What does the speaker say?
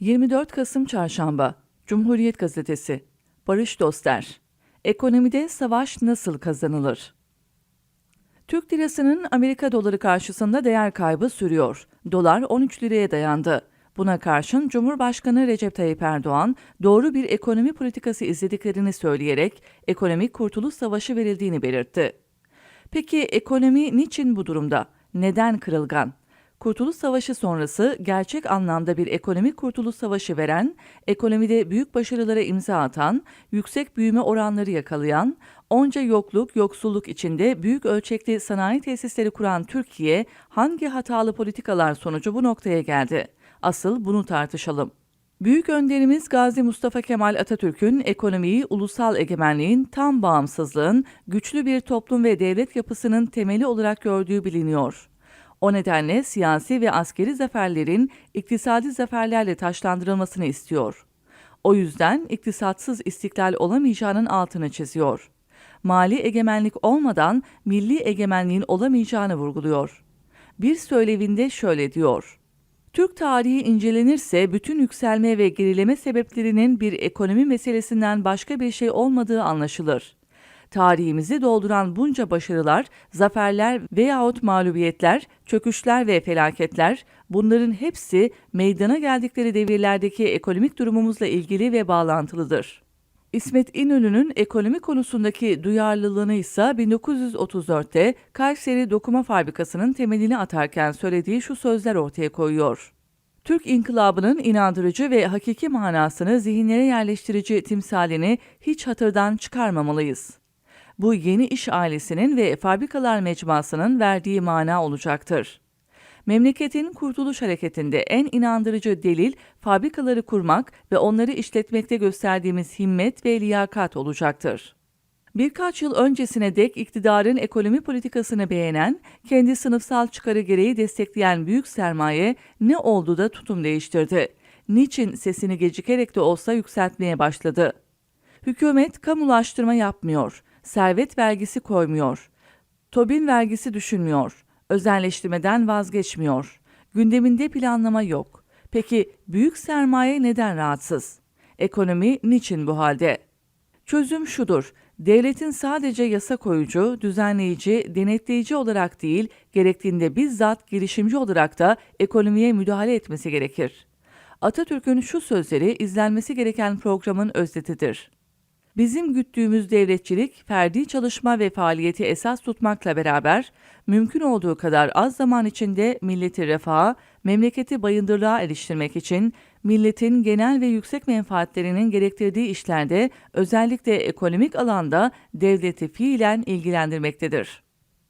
24 Kasım Çarşamba Cumhuriyet Gazetesi Barış Doster Ekonomide savaş nasıl kazanılır? Türk lirasının Amerika doları karşısında değer kaybı sürüyor. Dolar 13 liraya dayandı. Buna karşın Cumhurbaşkanı Recep Tayyip Erdoğan doğru bir ekonomi politikası izlediklerini söyleyerek ekonomik kurtuluş savaşı verildiğini belirtti. Peki ekonomi niçin bu durumda? Neden kırılgan? Kurtuluş Savaşı sonrası gerçek anlamda bir ekonomik kurtuluş savaşı veren, ekonomide büyük başarılara imza atan, yüksek büyüme oranları yakalayan, onca yokluk, yoksulluk içinde büyük ölçekli sanayi tesisleri kuran Türkiye hangi hatalı politikalar sonucu bu noktaya geldi? Asıl bunu tartışalım. Büyük önderimiz Gazi Mustafa Kemal Atatürk'ün ekonomiyi ulusal egemenliğin, tam bağımsızlığın, güçlü bir toplum ve devlet yapısının temeli olarak gördüğü biliniyor. O nedenle siyasi ve askeri zaferlerin iktisadi zaferlerle taşlandırılmasını istiyor. O yüzden iktisatsız istiklal olamayacağının altını çiziyor. Mali egemenlik olmadan milli egemenliğin olamayacağını vurguluyor. Bir söylevinde şöyle diyor. Türk tarihi incelenirse bütün yükselme ve gerileme sebeplerinin bir ekonomi meselesinden başka bir şey olmadığı anlaşılır. Tarihimizi dolduran bunca başarılar, zaferler veyahut mağlubiyetler, çöküşler ve felaketler, bunların hepsi meydana geldikleri devirlerdeki ekonomik durumumuzla ilgili ve bağlantılıdır. İsmet İnönü'nün ekonomi konusundaki duyarlılığını ise 1934'te Kayseri Dokuma Fabrikası'nın temelini atarken söylediği şu sözler ortaya koyuyor. Türk İnkılabı'nın inandırıcı ve hakiki manasını zihinlere yerleştirici timsalini hiç hatırdan çıkarmamalıyız. Bu yeni iş ailesinin ve fabrikalar mecmuasının verdiği mana olacaktır. Memleketin kurtuluş hareketinde en inandırıcı delil fabrikaları kurmak ve onları işletmekte gösterdiğimiz himmet ve liyakat olacaktır. Birkaç yıl öncesine dek iktidarın ekonomi politikasını beğenen, kendi sınıfsal çıkarı gereği destekleyen büyük sermaye ne oldu da tutum değiştirdi? Niçin sesini gecikerek de olsa yükseltmeye başladı? Hükümet kamulaştırma yapmıyor, servet vergisi koymuyor, Tobin vergisi düşünmüyor, özelleştirmeden vazgeçmiyor, gündeminde planlama yok. Peki büyük sermaye neden rahatsız? Ekonomi niçin bu halde? Çözüm şudur. Devletin sadece yasa koyucu, düzenleyici, denetleyici olarak değil, gerektiğinde bizzat girişimci olarak da ekonomiye müdahale etmesi gerekir. Atatürk'ün şu sözleri izlenmesi gereken programın özetidir. Bizim güttüğümüz devletçilik, ferdi çalışma ve faaliyeti esas tutmakla beraber, mümkün olduğu kadar az zaman içinde milleti refaha, memleketi bayındırlığa eriştirmek için, milletin genel ve yüksek menfaatlerinin gerektirdiği işlerde, özellikle ekonomik alanda devleti fiilen ilgilendirmektedir.